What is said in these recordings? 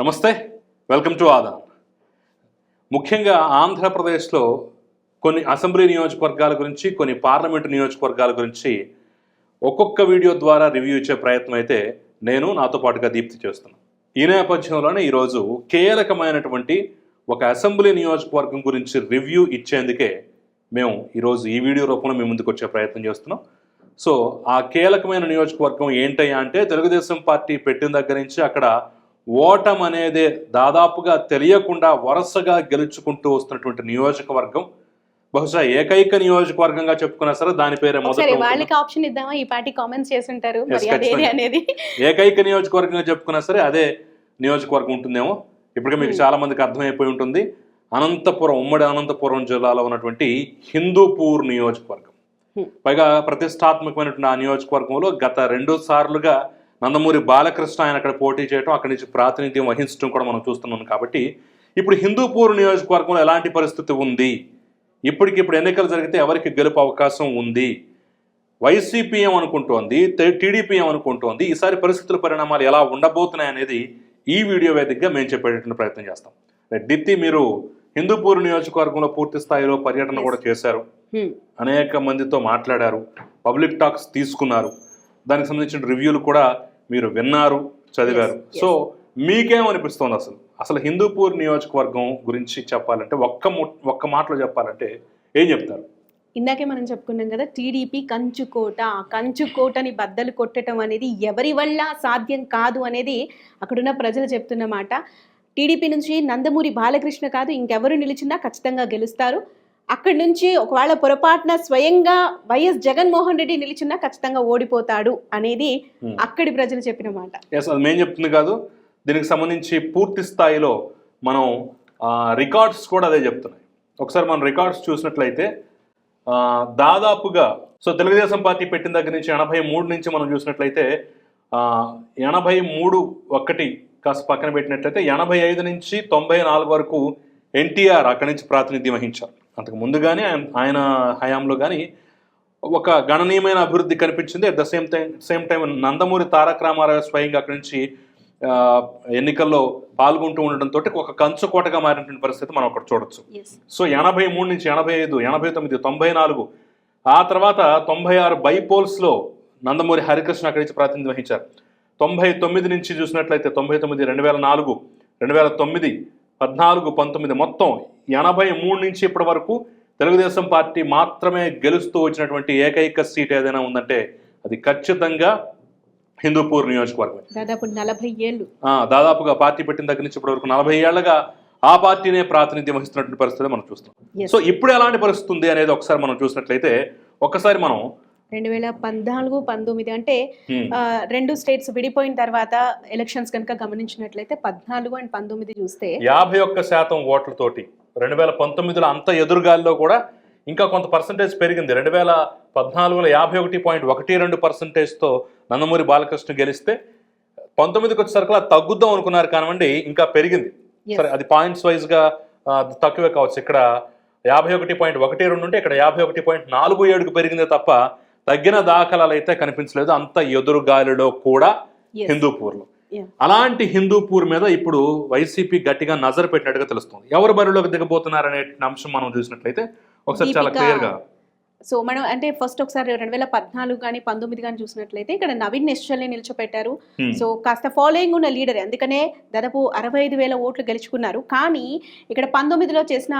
నమస్తే welcome to ఆదా ముఖ్యంగా ఆంధ్రప్రదేశ్లో కొన్ని అసెంబ్లీ నియోజకవర్గాల గురించి కొన్ని పార్లమెంటు నియోజకవర్గాల గురించి ఒక్కొక్క వీడియో ద్వారా రివ్యూ ఇచ్చే ప్రయత్నం అయితే నేను నాతో పాటుగా దీప్తి చేస్తున్నాను. ఈ నేపథ్యంలోనే ఈరోజు కీలకమైనటువంటి ఒక అసెంబ్లీ నియోజకవర్గం గురించి రివ్యూ ఇచ్చేందుకే మేము ఈరోజు ఈ వీడియో రూపంలో మీ ముందుకు వచ్చే ప్రయత్నం చేస్తున్నాం. సో ఆ కీలకమైన నియోజకవర్గం ఏంటయ్యా అంటే తెలుగుదేశం పార్టీ పెట్టిన దగ్గర నుంచి అక్కడ ఓటం అనేది దాదాపుగా తెలియకుండా వరుసగా గెలుచుకుంటూ వస్తున్నటువంటి నియోజకవర్గం. బహుశా ఏకైక నియోజకవర్గంగా చెప్పుకున్నా సరే దాని పేరే మొదట వాళ్ళకి ఆప్షన్ ఇద్దామా? ఈ పార్టీ కామెంట్స్ ఖచ్చితంగా. అనేది. ఏకైక నియోజకవర్గంగా చెప్పుకున్నా సరే అదే నియోజకవర్గం ఉంటుందేమో. ఇప్పటికే మీకు చాలా మందికి అర్థమైపోయి ఉంటుంది. అనంతపురం ఉమ్మడి అనంతపురం జిల్లాలో ఉన్నటువంటి హిందూపూర్ నియోజకవర్గం. Hmm. పైగా ప్రతిష్టాత్మకమైనటువంటి ఆ నియోజకవర్గంలో గత రెండు సార్లుగా నందమూరి బాలకృష్ణ ఆయన అక్కడ పోటీ చేయడం అక్కడి నుంచి ప్రాతినిధ్యం వహించడం కూడా మనం చూస్తున్నాం కాబట్టి ఇప్పుడు హిందూపూర్ నియోజకవర్గంలో ఎలాంటి పరిస్థితి ఉంది? ఇప్పటికిప్పుడు ఎన్నికలు జరిగితే ఎవరికి గెలుపు అవకాశం ఉంది? వైసీపీ ఏమనుకుంటోంది? టీడీపీ ఏమనుకుంటోంది? ఈసారి పరిస్థితుల పరిణామాలు ఎలా ఉండబోతున్నాయి అనేది ఈ వీడియో వేదికగా మేము చెప్పేటటువంటి ప్రయత్నం చేస్తాం. దీప్తి మీరు హిందూపూర్ నియోజకవర్గంలో పూర్తి స్థాయిలో పర్యటన కూడా చేశారు. హ్మ్. అనేక మందితో మాట్లాడారు. పబ్లిక్ టాక్స్ తీసుకున్నారు. దానికి సంబంధించిన రివ్యూలు కూడా మీరు విన్నారు చదివారు. సో మీకేమనిపిస్తోంది అసలు? అసలు హిందూపూర్ నియోజకవర్గం గురించి చెప్పాలంటే ఒక్క ఒక్క మాటలో చెప్పాలంటే ఏం చెప్తారు? ఇందాకే మనం చెప్పుకున్నాం కదా టీడీపీ కంచుకోట. కంచుకోటని బద్దలు కొట్టడం అనేది ఎవరి వల్ల సాధ్యం కాదు అనేది అక్కడున్న ప్రజలు చెప్తున్న మాట. టీడీపీ నుంచి నందమూరి బాలకృష్ణ కాదు ఇంకెవరు నిలిచినా ఖచ్చితంగా గెలుస్తారు. అక్కడి నుంచి ఒకవేళ పొరపాటున స్వయంగా వైఎస్ జగన్మోహన్ రెడ్డి నిలిచినా ఖచ్చితంగా ఓడిపోతాడు అనేది Hmm. అక్కడి ప్రజలు చెప్పిన మాట. మేము చెప్తుంది కాదు. దీనికి సంబంధించి పూర్తి స్థాయిలో మనం రికార్డ్స్ కూడా అదే చెప్తున్నాయి. ఒకసారి మనం రికార్డ్స్ చూసినట్లయితే దాదాపుగా సో తెలుగుదేశం పార్టీ పెట్టిన దగ్గర నుంచి ఎనభై మూడు నుంచి మనం చూసినట్లయితే ఎనభై మూడు ఒక్కటి కాస్త పక్కన పెట్టినట్లయితే ఎనభై ఐదు నుంచి తొంభై నాలుగు వరకు ఎన్టీఆర్ అక్కడి నుంచి ప్రాతినిధ్యం వహించారు. అంతకు ముందుగానే ఆయన ఆయన హయాంలో కానీ ఒక గణనీయమైన అభివృద్ధి కనిపించింది. At the same time same time Nandamuri Taraka Ramarao స్వయంగా అక్కడి నుంచి ఎన్నికల్లో పాల్గొంటూ ఉండడంతో ఒక కంచుకోటగా మారినటువంటి పరిస్థితి మనం అక్కడ చూడొచ్చు. సో ఎనభై మూడు నుంచి ఎనభై ఐదు ఎనభై తొమ్మిది తొంభై నాలుగు ఆ తర్వాత తొంభై ఆరు బైపోల్స్లో నందమూరి హరికృష్ణ అక్కడి నుంచి ప్రాతినిధ్యం వహించారు. తొంభై తొమ్మిది నుంచి చూసినట్లయితే తొంభై తొమ్మిది రెండు వేల నాలుగు రెండు వేల తొమ్మిది పద్నాలుగు పంతొమ్మిది మొత్తం ఎనభై మూడు నుంచి ఇప్పటి వరకు తెలుగుదేశం పార్టీ మాత్రమే గెలుస్తూ వచ్చినటువంటి ఏకైక సీట్ ఏదైనా ఉందంటే అది ఖచ్చితంగా హిందూపూర్ నియోజకవర్గం దాదాపు నలభై ఏళ్ళు. ఆ, దాదాపుగా పార్టీ పెట్టిన దగ్గర నుంచి ఇప్పటి వరకు నలభై ఏళ్ళుగా ఆ పార్టీనే ప్రాతినిధ్యం వహిస్తున్నటువంటి పరిస్థితి మనం చూస్తున్నాం. Yes. సో ఇప్పుడు ఎలాంటి పరిస్థితి ఉంది అనేది ఒకసారి మనం చూసినట్లయితే ఒక్కసారి మనం రెండు వేల పద్నాలుగు పంతొమ్మిది అంటే రెండు స్టేట్స్ విడిపోయిన తర్వాత ఎలక్షన్స్ కనుక గమనించినట్లయితే పద్నాలుగు అండ్ పంతొమ్మిది చూస్తే యాభై ఒక్క శాతం ఓట్లతోటి రెండు వేల పంతొమ్మిదిలో అంత ఎదురుగాల్లో కూడా ఇంకా కొంత పర్సంటేజ్ పెరిగింది. రెండు వేల పద్నాలుగులో యాభై ఒకటి పాయింట్ ఒకటి రెండు పర్సంటేజ్తో నందమూరి బాలకృష్ణ గెలిస్తే పంతొమ్మిదికి వచ్చేసరికి అలా తగ్గుద్దాం అనుకున్నారు కానివ్వండి ఇంకా పెరిగింది. సరే అది పాయింట్స్ వైజ్గా తక్కువే కావచ్చు. ఇక్కడ యాభై ఒకటి పాయింట్ ఒకటి రెండు ఉంటే ఇక్కడ యాభై ఒకటి పాయింట్ నాలుగు ఏడుకు పెరిగిందే తప్ప తగ్గిన దాఖలాలు అయితే కనిపించలేదు అంత ఎదురుగాలిలో కూడా. హిందూపూర్లో. అలాంటి హిందూపూర్ మీద ఇప్పుడు వైసీపీ గట్టిగా నజర్ పెట్టినట్టుగా తెలుస్తుంది ఎవరు బరిలోకి దిగబోతున్నారనే అంశం మనం చూసినట్లయితే ఒకసారి చాలా దీపిక- క్లియర్గా సో మనం అంటే ఫస్ట్ ఒకసారి రెండు వేల పద్నాలుగు కానీ పంతొమ్మిది కానీ చూసినట్లయితే ఇక్కడ నవీన్ నిశ్చల్ని నిల్చోపెట్టారు. సో కాస్త ఫాలోయింగ్ ఉన్న లీడర్. అందుకనే దాదాపు అరవై ఐదు వేల ఓట్లు గెలుచుకున్నారు. కానీ ఇక్కడ పంతొమ్మిదిలో చేసిన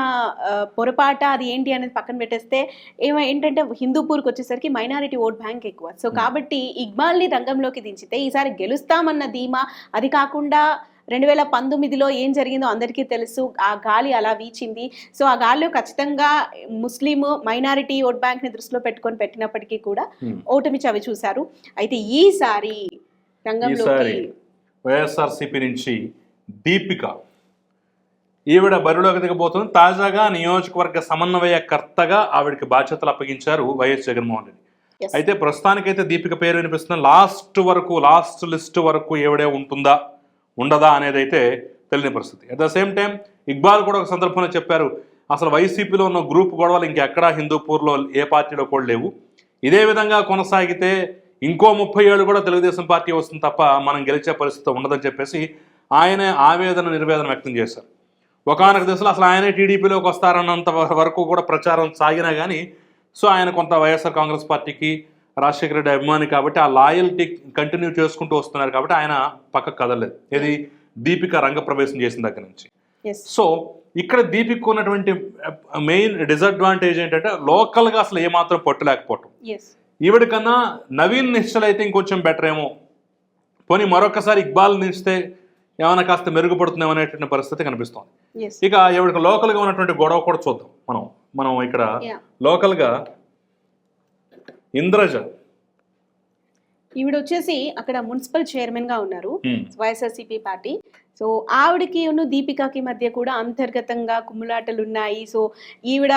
పొరపాట అది ఏంటి అనేది పక్కన పెట్టేస్తే ఏమో ఏంటంటే హిందూపూర్కి వచ్చేసరికి మైనారిటీ ఓట్ బ్యాంక్ ఎక్కువ. సో కాబట్టి ఇక్బాల్ని రంగంలోకి దించితే ఈసారి గెలుస్తామన్న ధీమా అది కాకుండా రెండు వేల పంతొమ్మిదిలో ఏం జరిగిందో అందరికీ తెలుసు. ఆ గాలి అలా వీచింది. సో ఆ గాలిలో ఖచ్చితంగా ముస్లిం మైనారిటీ ఓట్ బ్యాంక్ని దృష్టిలో పెట్టుకొని పెట్టినప్పటికీ కూడా. ఓటమి చవి చూశారు. అయితే ఈసారి రంగంలోకి వైఎస్ఆర్సీపీ నుంచి దీపిక ఈవిడ బరిలోకి దిగబోతుంది. తాజాగా నియోజకవర్గ సమన్వయకర్తగా ఆవిడకి బాధ్యతలు అప్పగించారు వైఎస్ జగన్మోహన్ రెడ్డి. అయితే ప్రస్తుతానికైతే దీపిక పేరు వినిపిస్తున్న లాస్ట్ వరకు లాస్ట్ లిస్ట్ వరకు ఎవడే ఉంటుందా? ఉండదా అనేది అయితే తెలియని పరిస్థితి. At the same time Iqbal కూడా ఒక సందర్భంలో చెప్పారు అసలు వైసీపీలో ఉన్న గ్రూప్ గొడవలు ఇంకెక్కడా హిందూపూర్లో ఏ పార్టీలో కూడా లేవు. ఇదే విధంగా కొనసాగితే ఇంకో ముప్పై ఏళ్ళు కూడా తెలుగుదేశం పార్టీ వస్తుంది తప్ప మనం గెలిచే పరిస్థితి ఉండదని చెప్పేసి ఆయన ఆవేదన నిర్వేదన వ్యక్తం చేశారు. ఒకనొక దశలో అసలు ఆయనే టీడీపీలోకి వస్తారన్నంత వరకు కూడా ప్రచారం సాగినా కానీ సో ఆయన కొంత వైఎస్ఆర్ కాంగ్రెస్ పార్టీకి రాజశేఖర రెడ్డి అభిమాని కాబట్టి ఆ లాయల్టీ కంటిన్యూ చేసుకుంటూ వస్తున్నారు కాబట్టి ఆయన పక్కకు కదలలేదు. ఇది దీపిక రంగప్రవేశం చేసిన దగ్గర నుంచి. సో ఇక్కడ దీపిక ఉన్నటువంటి మెయిన్ డిసడ్వాంటేజ్ ఏంటంటే లోకల్గా అసలు ఏమాత్రం పట్టు లేకపోవటం ఎస్ ఈవిడ కన్నా నవీన్ నిశ్చల్ అయితే ఇంకొంచెం బెటర్ ఏమో. పోనీ మరొకసారి ఇక్బాల్ నిలిస్తే ఏమైనా కాస్త మెరుగుపడుతుందేమో అనేటువంటి పరిస్థితి కనిపిస్తోంది. ఇక ఈవిడకి లోకల్గా ఉన్నటువంటి గొడవ కూడా చూద్దాం మనం. మనం ఇక్కడ లోకల్గా ఇంద్రజ. ఈవిడ వచ్చేసి అక్కడ మున్సిపల్ చైర్మన్గా ఉన్నారు వైఎస్ఆర్సీపీ పార్టీ. సో ఆవిడకి ఉన్న దీపికాకి మధ్య కూడా అంతర్గతంగా కుమ్ములాటలు ఉన్నాయి సో ఈవిడ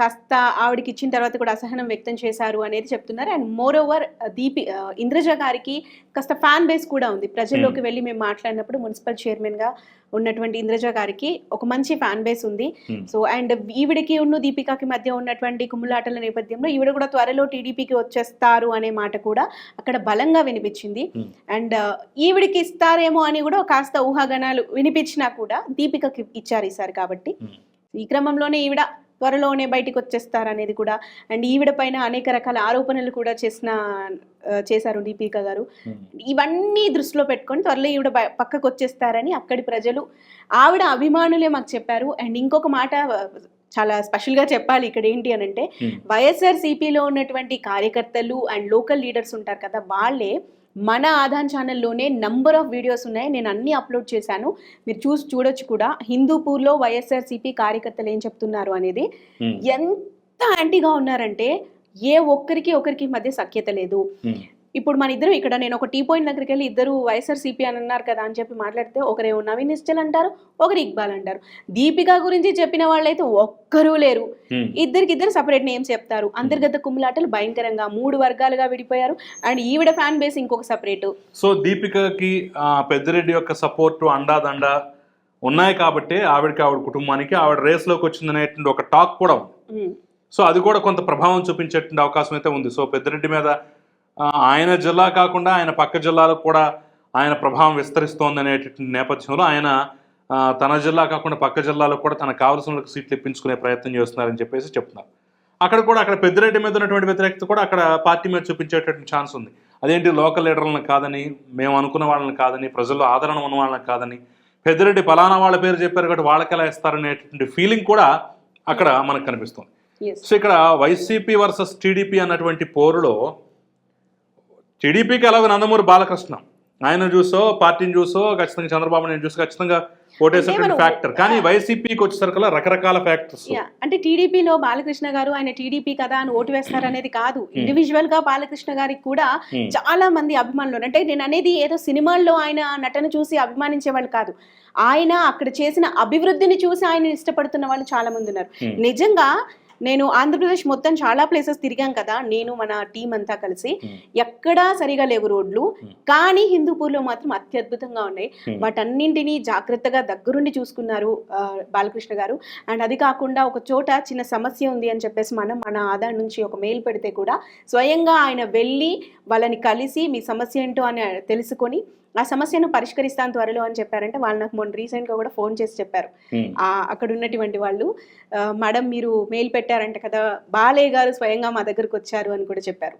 కాస్త ఆవిడకి ఇచ్చిన తర్వాత కూడా అసహనం వ్యక్తం చేశారు అనేది చెప్తున్నారు అండ్ మోర్ ఓవర్ దీపి ఆ, ఇంద్రజ గారికి కాస్త ఫ్యాన్ బేస్ కూడా ఉంది ప్రజల్లోకి వెళ్ళి మేము మాట్లాడినప్పుడు మున్సిపల్ చైర్మన్గా ఉన్నటువంటి ఇంద్రజ గారికి ఒక మంచి ఫ్యాన్ బేస్ ఉంది. సో అండ్ ఈవిడకి ఉన్న దీపికాకి మధ్య ఉన్నటువంటి కుమ్ములాటల నేపథ్యంలో ఈవిడ కూడా త్వరలో టీడీపీకి వచ్చేస్తారు అనే మాట కూడా అక్కడ బలంగా వినిపించింది Hmm. అండ్ ఈవిడికి ఇస్తారేమో అని కూడా కాస్త ఊహాగానాలు వినిపించినా కూడా దీపికకి ఇచ్చారు ఈసారి కాబట్టి Hmm. ఈ క్రమంలోనే ఈవిడ త్వరలోనే బయటికి వచ్చేస్తారు అనేది కూడా అండ్ ఈవిడ పైన అనేక రకాల ఆరోపణలు కూడా చేసిన చేశారు దీపిక గారు హ్మ్. ఇవన్నీ దృష్టిలో పెట్టుకొని త్వరలో ఈవిడ పక్కకు వచ్చేస్తారని అక్కడి ప్రజలు ఆవిడ అభిమానులే మాకు చెప్పారు అండ్ ఇంకొక మాట చాలా స్పెషల్గా చెప్పాలి ఇక్కడ ఏంటి అని అంటే Hmm. వైఎస్ఆర్ సిపిలో ఉన్నటువంటి కార్యకర్తలు అండ్ లోకల్ లీడర్స్ ఉంటారు కదా వాళ్ళే మన ఆధాన్ ఛానల్లోనే నంబర్ ఆఫ్ వీడియోస్ ఉన్నాయి నేను అన్ని అప్లోడ్ చేశాను మీరు చూసి చూడొచ్చు కూడా హిందూపూర్లో వైఎస్ఆర్ సిపి కార్యకర్తలు ఏం చెప్తున్నారు అనేది. ఎంత యాంటీగా ఉన్నారంటే ఏ ఒక్కరికి ఒకరికి మధ్య సఖ్యత లేదు. ఇప్పుడు మన ఇద్దరు ఇక్కడ నేను ఒక టీ పాయింట్ దగ్గరికి వెళ్ళి ఇద్దరు వైఎస్ఆర్ సిపి అని అన్నారు కదా అని చెప్పి మాట్లాడితే ఒకరేమో నవీన్ నిశ్చల్ అంటారు ఒకరు ఇక్బాల్ అంటారు. దీపిక గురించి చెప్పిన వాళ్ళైతే ఒక్కరూ లేరు. ఇద్దరికి ఇద్దరు సపరేట్ నేమ్స్ చెప్తారు. అంతర్గత కుమ్ములాటలు భయంకరంగా మూడు వర్గాలుగా విడిపోయారు. అండ్ ఈవిడ ఫ్యాన్ బేస్ ఇంకొక సపరేట్ సో దీపికకి పెద్దిరెడ్డి యొక్క సపోర్టు అండాదండ ఉన్నాయి కాబట్టి ఆవిడకి ఆవిడ కుటుంబానికి ఆవిడ రేస్లోకి వచ్చిందనేటువంటి ఒక టాక్ కూడా ఉంది. సో అది కూడా కొంత ప్రభావం చూపించేటువంటి అవకాశం అయితే ఉంది. సో పెద్దిరెడ్డి మీద ఆయన జిల్లా కాకుండా ఆయన పక్క జిల్లాలకు కూడా ఆయన ప్రభావం విస్తరిస్తోంది అనేటువంటి నేపథ్యంలో ఆయన తన జిల్లా కాకుండా పక్క జిల్లాలకు కూడా తనకు కావాల్సిన సీట్లు ఇప్పించుకునే ప్రయత్నం చేస్తున్నారని చెప్పేసి చెప్తున్నారు. అక్కడ కూడా అక్కడ పెద్దిరెడ్డి మీద ఉన్నటువంటి వ్యతిరేకత కూడా అక్కడ పార్టీ మీద చూపించేటటువంటి ఛాన్స్ ఉంది. అదేంటి లోకల్ లీడర్లను కాదని మేము అనుకున్న వాళ్ళని కాదని ప్రజల్లో ఆదరణ ఉన్న వాళ్ళని కాదని పెద్దిరెడ్డి పలానా వాళ్ళ పేరు చెప్పారు కాబట్టి వాళ్ళకి ఎలా ఇస్తారనేటువంటి ఫీలింగ్ కూడా అక్కడ మనకు కనిపిస్తుంది. సో ఇక్కడ వైసీపీ వర్సెస్ టీడీపీ అన్నటువంటి పోరులో టీడీపీకి ఎలాగో నందమూరి బాలకృష్ణ. ఆయన చూసో పార్టీని చూసో ఖచ్చితంగా చంద్రబాబు నాయుడు చూసి ఖచ్చితంగా ఓటేసేటువంటి ఫ్యాక్టర్ కానీ వైసీపీకి వచ్చేసరికల్లా రకరకాల ఫ్యాక్టర్స్ అంటే టీడీపీలో బాలకృష్ణ గారు ఆయన టీడీపీ కదా అని ఓటు వేస్తారు అనేది కాదు. ఇండివిజువల్గా బాలకృష్ణ గారికి కూడా. చాలా మంది అభిమానులు. అంటే నేను అనేది ఏదో సినిమాల్లో ఆయన నటన చూసి అభిమానించే వాళ్ళు కాదు. ఆయన అక్కడ చేసిన అభివృద్ధిని చూసి ఆయన ఇష్టపడుతున్న వాళ్ళు చాలా మంది ఉన్నారు. నిజంగా నేను ఆంధ్రప్రదేశ్ మొత్తం చాలా ప్లేసెస్ తిరిగాం కదా నేను మన టీం అంతా కలిసి Hmm. ఎక్కడా సరిగా లేవు రోడ్లు Hmm. కానీ హిందూపూర్లో మాత్రం అత్యద్భుతంగా ఉన్నాయి Hmm. వాటన్నింటినీ జాగ్రత్తగా దగ్గరుండి చూసుకున్నారు బాలకృష్ణ గారు అండ్ అది కాకుండా ఒక చోట చిన్న సమస్య ఉంది అని చెప్పేసి మనం మన ఆధార్ నుంచి ఒక మెయిల్ పెడితే కూడా స్వయంగా ఆయన వెళ్ళి వాళ్ళని కలిసి మీ సమస్య ఏంటో అని తెలుసుకొని ఆ సమస్యను పరిష్కరిస్తాను త్వరలో అని చెప్పారంటే వాళ్ళు నాకు మొన్న రీసెంట్గా కూడా ఫోన్ చేసి చెప్పారు. ఆ, అక్కడ ఉన్నటువంటి వాళ్ళు మేడం మీరు మెయిల్ పెట్టారంట కదా బాలయ్య గారు స్వయంగా మా దగ్గరకు వచ్చారు అని కూడా చెప్పారు.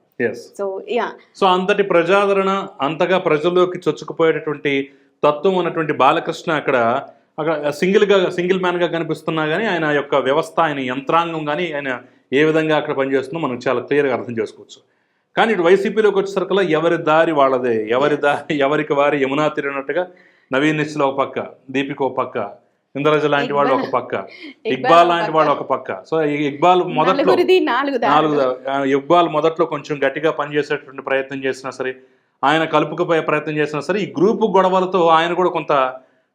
So yeah. సో అంతటి ప్రజాదరణ అంతగా ప్రజల్లోకి చొచ్చుకుపోయేటటువంటి తత్వం ఉన్నటువంటి బాలకృష్ణ అక్కడ అక్కడ సింగిల్గా సింగిల్ మ్యాన్గా కనిపిస్తున్నా కానీ ఆయన యొక్క వ్యవస్థ ఆయన యంత్రాంగం కానీ ఆయన ఏ విధంగా అక్కడ పనిచేస్తుందో మనం చాలా క్లియర్గా అర్థం చేసుకోవచ్చు. కానీ ఇటు వైసీపీలోకి వచ్చేసరికల్లా ఎవరి దారి వాళ్ళదే. ఎవరి దారి ఎవరికి వారి యమునా తిరిగినట్టుగా నవీన్ నిశ్చల్ ఒక పక్క దీపిక ఒక పక్క ఇంద్రజ లాంటి వాళ్ళు ఒక పక్క ఇక్బాల్ లాంటి వాళ్ళు ఒక పక్క. సో ఈ ఇక్బాల్ మొదట్లో నాలుగు ఇక్బాల్ మొదట్లో కొంచెం గట్టిగా పనిచేసేటువంటి ప్రయత్నం చేసినా సరే ఆయన కలుపుకుపోయే ప్రయత్నం చేసినా సరే ఈ గ్రూపు గొడవలతో ఆయన కూడా కొంత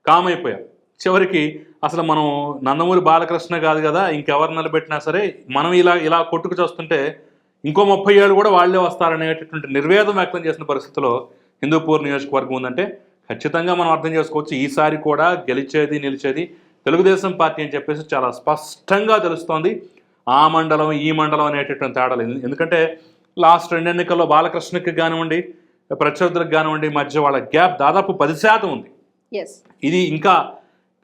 కామ్ అయిపోయారు చివరికి అసలు మనం నందమూరి బాలకృష్ణ కాదు కదా ఇంకెవరు నిలబెట్టినా సరే మనం ఇలా ఇలా కొట్టుకు చూస్తుంటే ఇంకో ముప్పై ఏళ్ళు కూడా వాళ్ళే వస్తారనేటటువంటి నిర్వేదం వ్యక్తం చేసిన పరిస్థితిలో హిందూపూర్ నియోజకవర్గం ఉందంటే ఖచ్చితంగా మనం అర్థం చేసుకోవచ్చు. ఈసారి కూడా గెలిచేది నిలిచేది తెలుగుదేశం పార్టీ అని చెప్పేసి చాలా స్పష్టంగా తెలుస్తోంది. ఆ మండలం ఈ మండలం అనేటటువంటి తేడాలు. ఎందు- ఎందుకంటే లాస్ట్ రెండు ఎన్నికల్లో బాలకృష్ణకి కానివ్వండి ప్రత్యర్థులకు కానివ్వండి మధ్య వాళ్ళ గ్యాప్ దాదాపు పది శాతం ఉంది. ఇది ఇంకా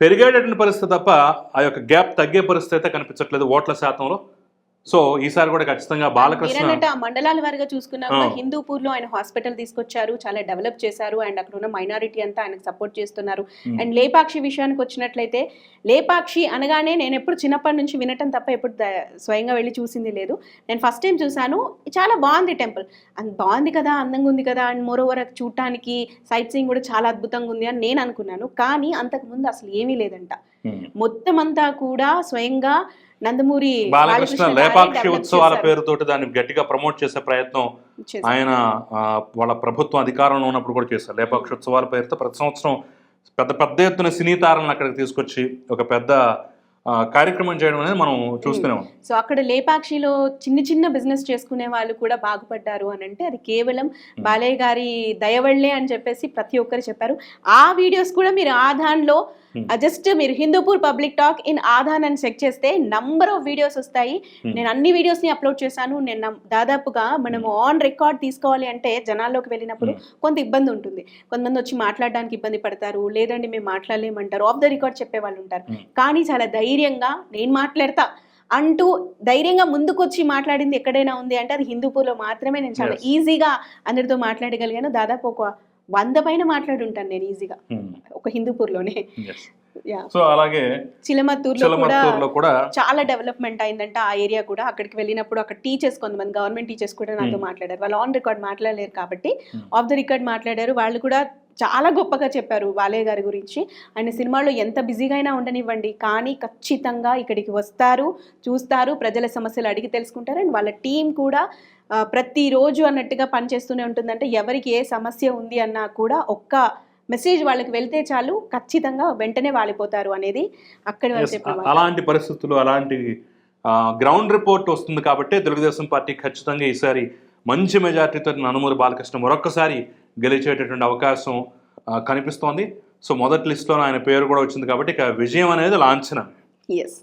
పెరిగేటటువంటి పరిస్థితి తప్ప ఆ యొక్క గ్యాప్ తగ్గే పరిస్థితి అయితే కనిపించట్లేదు ఓట్ల శాతంలో. సో ఈసారి కూడా ఖచ్చితంగా బాలకృష్ణ మండలాల వారిగా చూసుకున్నా. హిందూపూర్లో ఆయన హాస్పిటల్ తీసుకొచ్చారు చాలా డెవలప్ చేశారు అండ్ అక్కడ ఉన్న మైనారిటీ అంతా ఆయనకు సపోర్ట్ చేస్తున్నారు. అండ్ లేపాక్షి విషయానికి వచ్చినట్లయితే లేపాక్షి అనగానే నేను ఎప్పుడు చిన్నప్పటి నుంచి వినటం తప్ప ఎప్పుడు స్వయంగా వెళ్ళి చూసింది లేదు నేను ఫస్ట్ టైం చూశాను చాలా బాగుంది టెంపుల్ అండ్ బాగుంది కదా అందంగా ఉంది కదా అండ్ మోర్ ఓవర్ చూడటానికి సైట్ సీయింగ్ కూడా చాలా అద్భుతంగా ఉంది అని నేను అనుకున్నాను కానీ అంతకు ముందు అసలు ఏమీ లేదంట. మొత్తం అంతా కూడా స్వయంగా నందమూరి బాలకృష్ణ లేపాక్షి ఉత్సవాల. పేరుతోటి దాన్ని గట్టిగా ప్రమోట్ చేసే ప్రయత్నం. ఆయన ఆ, వాళ్ళ ప్రభుత్వం అధికారంలో ఉన్నప్పుడు కూడా చేశారు లేపాక్షి ఉత్సవాల పేరుతో ప్రతి సంవత్సరం పెద్ద పెద్ద ఎత్తున సినీ తారలను అక్కడికి తీసుకొచ్చి ఒక పెద్ద ఆ, కార్యక్రమం చేయడం అనేది మనం చూస్తూనే ఉన్నాం సో అక్కడ లేపాక్షిలో చిన్న చిన్న బిజినెస్ చేసుకునే వాళ్ళు కూడా బాగుపడ్డారు అని అంటే అది కేవలం బాలయ్య గారి దయవళ్ళే అని చెప్పేసి ప్రతి ఒక్కరు చెప్పారు ఆ వీడియోస్ కూడా మీరు ఆధాన్లో Hmm. జస్ట్ మీరు Hindupur public talk in Aadhan అని చెక్ చేస్తే నంబర్ ఆఫ్ వీడియోస్ వస్తాయి. Hmm. నేను అన్ని వీడియోస్ని అప్లోడ్ చేశాను. నేను దాదాపుగా మనం ఆన్ రికార్డ్ తీసుకోవాలి అంటే జనాల్లోకి వెళ్ళినప్పుడు కొంత ఇబ్బంది ఉంటుంది. కొంతమంది వచ్చి మాట్లాడడానికి ఇబ్బంది పడతారు. లేదండి మేము మాట్లాడలేమంటారు. ఆఫ్ ద రికార్డ్ చెప్పే వాళ్ళు ఉంటారు. Hmm. కానీ చాలా ధైర్యంగా నేను మాట్లాడతా అంటూ ధైర్యంగా ముందుకొచ్చి మాట్లాడింది ఎక్కడైనా ఉంది అంటే అది హిందూపూర్లో మాత్రమే. నేను చాలా. ఈజీగా అందరితో మాట్లాడగలిగాను. దాదాపు ఒక వంద పైన మాట్లాడి ఉంటాను నేను ఈజీగా. ఉమ్. ఒక హిందూపూర్లోనే. సో అలాగే చిలమత్తూరులో కూడా చాలా డెవలప్మెంట్ అయిందంట ఆ ఏరియా కూడా. అక్కడికి వెళ్ళినప్పుడు అక్కడ టీచర్స్ కొంతమంది గవర్నమెంట్ టీచర్స్ కూడా నాతో Hmm. మాట్లాడారు. వాళ్ళు ఆన్ రికార్డ్ మాట్లాడలేరు కాబట్టి Hmm. ఆఫ్ ద రికార్డ్ మాట్లాడారు. వాళ్ళు కూడా చాలా గొప్పగా చెప్పారు బాలయ్య గారి గురించి. ఆయన సినిమాలో ఎంత బిజీగా అయినా ఉండనివ్వండి. కానీ ఖచ్చితంగా ఇక్కడికి వస్తారు చూస్తారు ప్రజల సమస్యలు అడిగి తెలుసుకుంటారు. అండ్ వాళ్ళ టీం కూడా ప్రతిరోజు అన్నట్టుగా పనిచేస్తూనే ఉంటుందంటే ఎవరికి ఏ సమస్య ఉంది అన్నా కూడా ఒక్క మెసేజ్ వాళ్ళకి వెళ్తే చాలు ఖచ్చితంగా వెంటనే వాలిపోతారు అనేది అక్కడి. అలాంటి పరిస్థితులు అలాంటి గ్రౌండ్ రిపోర్ట్ వస్తుంది కాబట్టి తెలుగుదేశం పార్టీ ఖచ్చితంగా ఈసారి మంచి మెజార్టీతో నందమూరి బాలకృష్ణ మరొక్కసారి గెలిచేటటువంటి అవకాశం కనిపిస్తోంది. సో మొదటి లిస్టులో ఆయన పేరు కూడా వచ్చింది కాబట్టి ఇక విజయం అనేది లాంఛనం. ఎస్